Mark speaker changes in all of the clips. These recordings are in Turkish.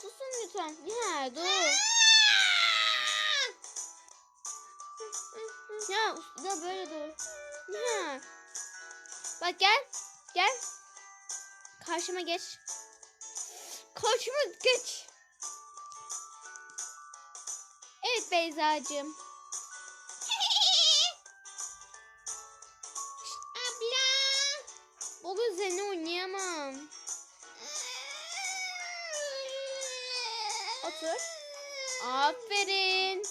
Speaker 1: Susun lütfen. Ya dur. Ya da böyle dur. Ya. Bak gel. Gel. Karşıma geç. Karşıma geç. Evet Beyza'cığım. Baba üzerine oynayamam. Otur. Aferin.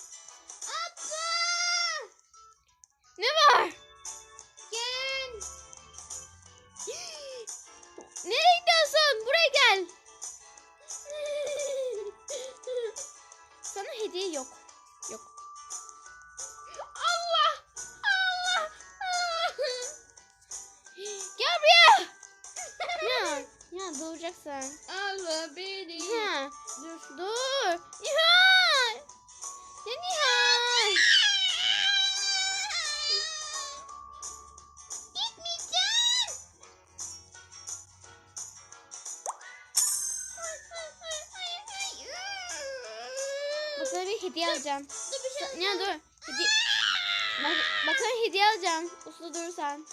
Speaker 1: Sana bir hediye alacağım.
Speaker 2: Dur bir şey
Speaker 1: Ya dur. Hediye... Bak, bak sana hediye alacağım. Uslu durursan.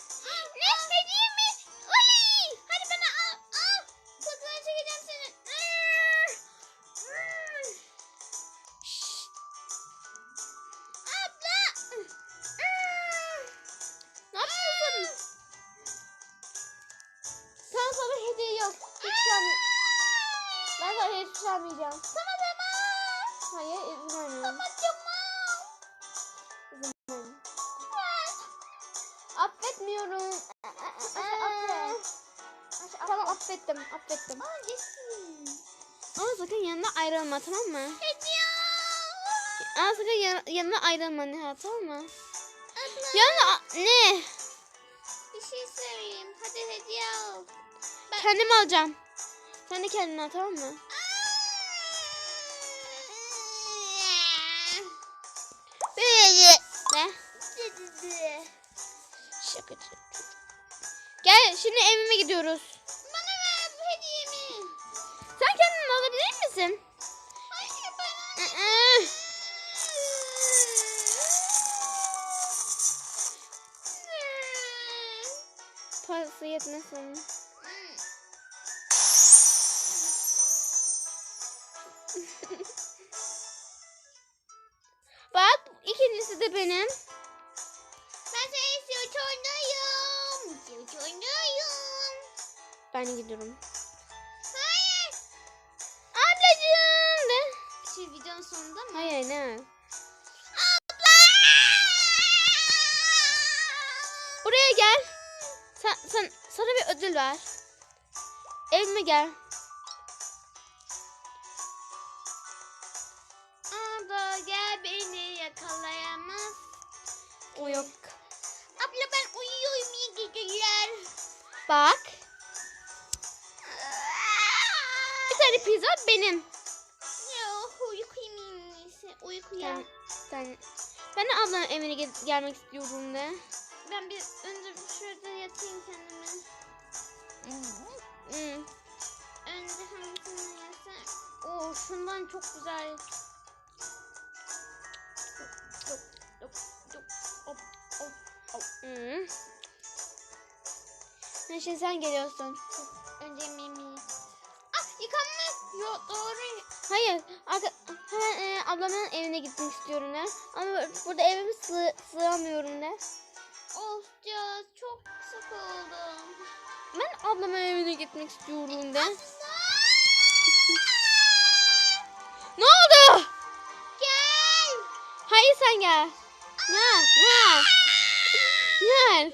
Speaker 1: Affettim. Affettim.
Speaker 2: Aa yesin.
Speaker 1: Ama sakın yanına ayrılma tamam mı?
Speaker 2: Hediye.
Speaker 1: Ama sakın yan- yanına ayrılma Nihat tamam mı?
Speaker 2: Abla.
Speaker 1: Yanına ne?
Speaker 2: Bir şey söyleyeyim. Hadi hediye al.
Speaker 1: Kendim alacağım. Sen de kendine al tamam mı? Ne? Şakacı. Gel şimdi evime gidiyoruz. Sen kendin alabilir misin?
Speaker 2: Hayır bana.
Speaker 1: Iı. Parası yetmesin. Bak ikincisi de benim.
Speaker 2: Ben seni süt oynuyorum. Süt oynuyorum.
Speaker 1: Ben gidiyorum.
Speaker 2: Hayır
Speaker 1: ne? Buraya gel. Sen, sen, sana bir ödül ver. Evime gel.
Speaker 2: Abla gel beni yakalayamaz.
Speaker 1: O yok.
Speaker 2: Abla ben uyuyorum iyi geceler.
Speaker 1: Bak. Bir tane pizza benim. Sen, ben de ablanın evine gel- gelmek istiyorum de.
Speaker 2: Ben bir önce şurada yatayım kendime.
Speaker 1: Hmm.
Speaker 2: Önce hangisini yesem? Oo şundan çok güzel. Yok, yok, yok, hop, hop, hop.
Speaker 1: Hmm. Şimdi sen geliyorsun.
Speaker 2: Önce yemeğimi. Ah yıkanma. Yok doğru.
Speaker 1: Hayır. Arka, hemen e, ablamın evine gitmek istiyorum de. Ama burada evime sığ, sığamıyorum de.
Speaker 2: Of ya çok sıkıldım.
Speaker 1: Ben ablamın evine gitmek istiyorum de. Ne oldu?
Speaker 2: Gel.
Speaker 1: Hayır sen gel. Gel. Gel. Gel.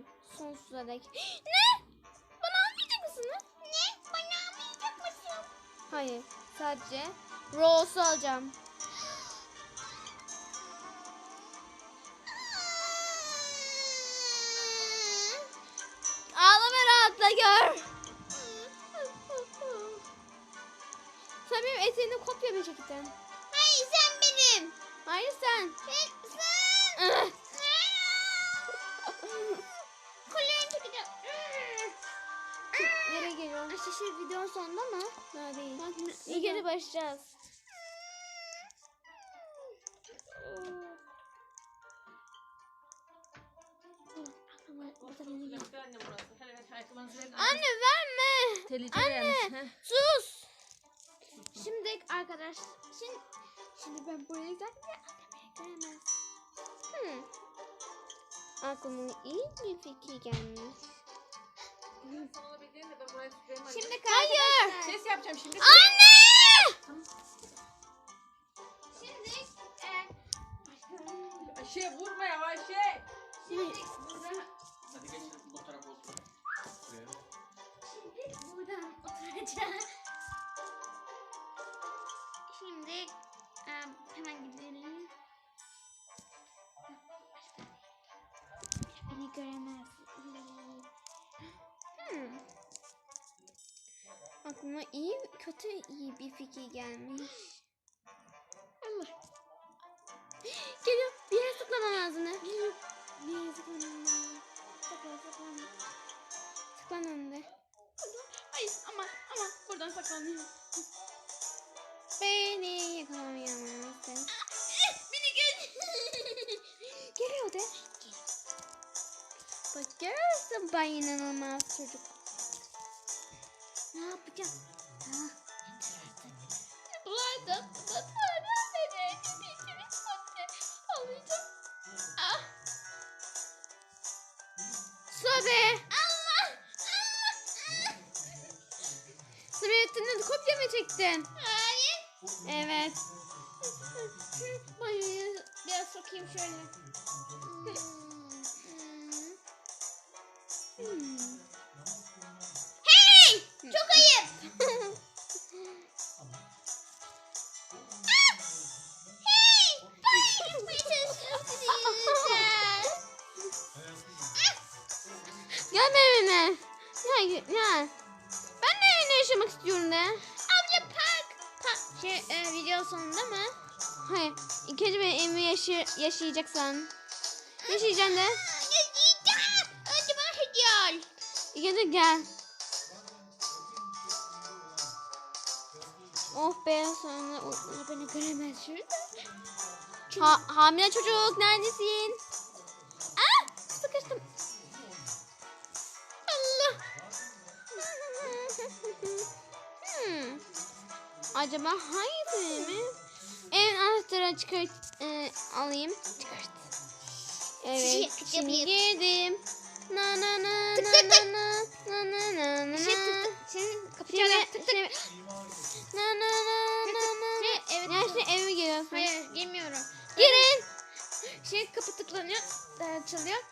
Speaker 1: Almayacağım sonsuza dek. ne? Bana almayacak mısın? lan?
Speaker 2: Ne? Bana almayacak mısın?
Speaker 1: Hayır sadece Rose'u alacağım. Ağlama rahatla gör. Sen benim eteğimde kopya mı çektin?
Speaker 2: Hayır sen benim.
Speaker 1: Hayır sen.
Speaker 2: Sen.
Speaker 1: Başlayacağız. Anne verme. Anne sus. Şimdi arkadaş şimdi şimdi ben buraya giderken annem göremez. Hmm. Aklıma iyi bir fikir gelmiş.
Speaker 2: Şimdi
Speaker 1: Hayır.
Speaker 3: Ses yapacağım şimdi.
Speaker 1: Anne!
Speaker 2: Şimdi e,
Speaker 3: Ayşe vurma ya Ayşe.
Speaker 2: şimdi burada
Speaker 4: Hadi geçelim bu tarafa otur. Buraya.
Speaker 2: şimdi buradan oturacağım.
Speaker 1: Aklıma iyi, kötü iyi bir fikir gelmiş. Allah. Geliyor. Bir yere tıklamam lazım. ne? Geliyor. Bir yere tıklamam lazım. Tıkla tıkla. Tıklan önünde.
Speaker 2: Hayır ama ama buradan saklanıyorum.
Speaker 1: Beni yakalayamazsın.
Speaker 2: Beni gör.
Speaker 1: Geliyor de. Bak görüyorsun ben inanılmaz çocuk.
Speaker 2: ne yapacağım?
Speaker 1: ничего не...
Speaker 2: Hayır.
Speaker 1: İlk önce benim evimi yaşa yaşayacaksan. Yaşayacaksın de.
Speaker 2: Yaşayacağım. Önce bana hediye al.
Speaker 1: Önce gel. Oh be sonra onlar beni göremez şurada. Ha, hamile çocuk neredesin? Ah sıkıştım. Allah. hmm. Acaba hangisini mi? En anahtarı çıkart e, alayım. Çıkart. Evet.
Speaker 2: Çık,
Speaker 1: Şimdi girdim. Na na na
Speaker 2: Tık,
Speaker 1: na
Speaker 2: tık, tık.
Speaker 1: na na na na na
Speaker 2: Şey,
Speaker 1: na.
Speaker 2: tık, tık. Senin kapı
Speaker 1: Şimdi,
Speaker 2: çalar. Tık tık.
Speaker 1: şimdi, na na na na na.
Speaker 2: Şey, evet.
Speaker 1: Şimdi eve giriyorsun.
Speaker 2: Hayır girmiyorum.
Speaker 1: Girin.
Speaker 2: Şey kapı tıklanıyor. e, Çalıyor.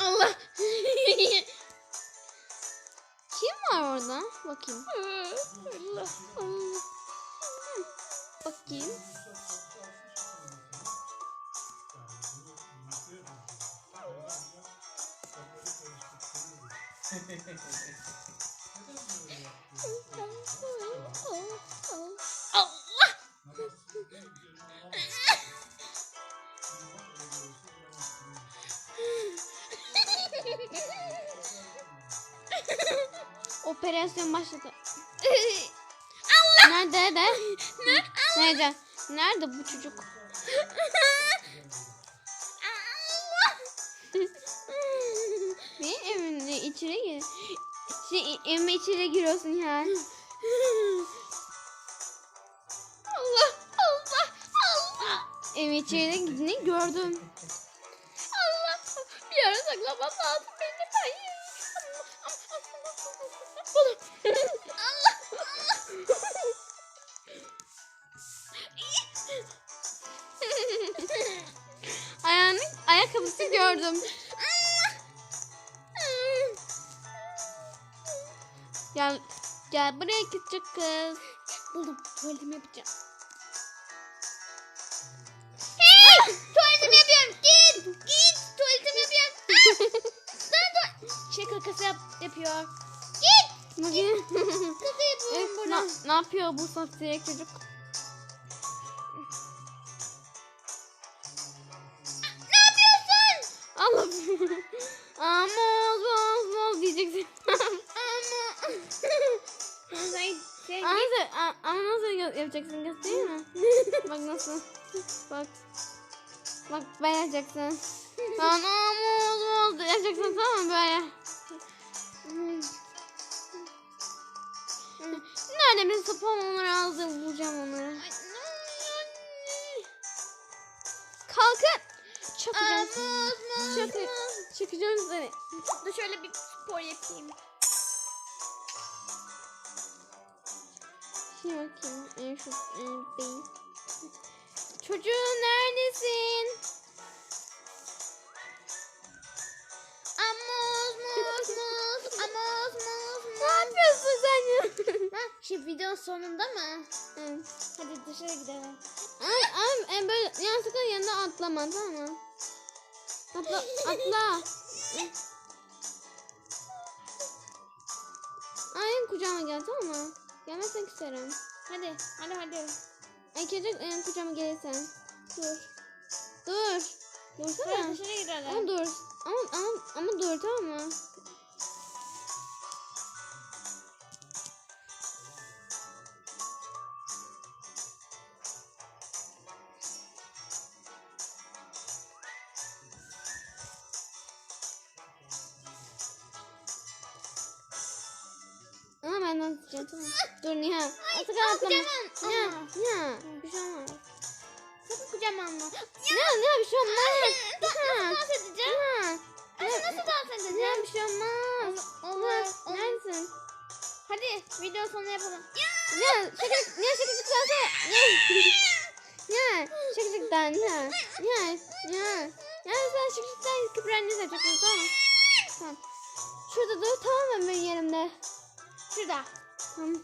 Speaker 1: Allah. Kim var orada? Bakayım.
Speaker 2: Allah.
Speaker 1: Allah. Bakayım.
Speaker 2: Allah.
Speaker 1: Operasyon başladı. Nerede? Nerede? Nerede? Nerede bu çocuk? içeri gir. Şey, emme içeri giriyorsun yani.
Speaker 2: Allah Allah Allah.
Speaker 1: Emme içeri gittiğini gördüm.
Speaker 2: Allah bir yere saklamam lazım beni. Hayır. Allah Allah.
Speaker 1: Ayağının ayakkabısı gördüm. Gel, gel buraya küçük kız. Buldum. Tuvaletimi yapacağım.
Speaker 2: Hey! Tuvaletimi yapıyorum. Git. Git. Tuvaletimi yapıyorum.
Speaker 1: Şey kakası yap, yapıyor.
Speaker 2: Git. Kızı yapıyorum burada.
Speaker 1: na- ne yapıyor bu saftirek çocuk?
Speaker 2: Ne yapıyorsun?
Speaker 1: Allah. Ama olmaz olmaz diyeceksin.
Speaker 2: Ama.
Speaker 1: sen, sen ama, nasıl, yapacaksın göstereyim mi? Bak nasıl. Bak. Bak böyle yapacaksın. Tamam ama olmaz yapacaksın tamam mı böyle. Nerede bir sopam onları aldı vuracağım onları. Kalkın. Çakacağım seni. Çakacağım seni.
Speaker 2: Dur şöyle bir spor yapayım.
Speaker 1: Şimdi bakayım. En şu en beyin. Çocuğum neredesin?
Speaker 2: Amos, mus, mus, amos, mus,
Speaker 1: Ne yapıyorsun sen ya?
Speaker 2: Ha, şimdi videonun sonunda mı?
Speaker 1: Evet.
Speaker 2: Hadi dışarı gidelim.
Speaker 1: Ay, ay, ay, böyle yanlışlıkla yanına atlama tamam mı? Atla, atla. Ay kucağıma gel tamam mı? Gelmezsen küserim. Hadi, hadi hadi. Ay gelecek en kucağıma gelirsen. Dur. Dur. Dursana.
Speaker 2: Hadi dışarı gidelim.
Speaker 1: Ama dur. Dur Nihan. Asıl
Speaker 2: al
Speaker 1: atlama.
Speaker 2: kucağıma.
Speaker 1: Nihan. Nihan. Bir şey olmaz.
Speaker 2: Sakın kucağıma alma.
Speaker 1: Nihan Nihan bir şey olmaz.
Speaker 2: Nasıl dans edeceğim?
Speaker 1: Nihan.
Speaker 2: Anne nasıl dans edeceğim?
Speaker 1: Nihan bir şey olmaz. Nihan,
Speaker 2: olur.
Speaker 1: Neredesin?
Speaker 2: Hadi video sonu yapalım.
Speaker 1: Nihan şaka, Nihan şakacık dansa. Nihan. Nihan şakacıktan Nihan. Nihan. Nihan. Nihan sen şakacıktan Kübra'nı yapacaksın tamam mı? Tamam. Şurada dur tamam mı benim yerimde?
Speaker 2: Şurada.
Speaker 1: Evet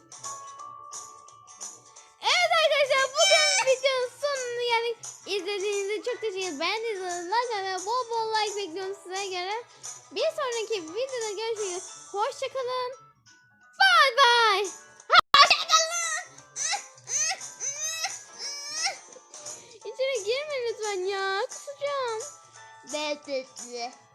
Speaker 1: arkadaşlar bugün videonun sonuna geldik. İzlediğiniz çok teşekkür ederim. Beğendiyseniz like ve bol bol like bekliyorum size göre. Bir sonraki videoda görüşmek üzere. Hoşçakalın. Bye bye. İçeri girme lütfen ya. Kusacağım.
Speaker 2: Be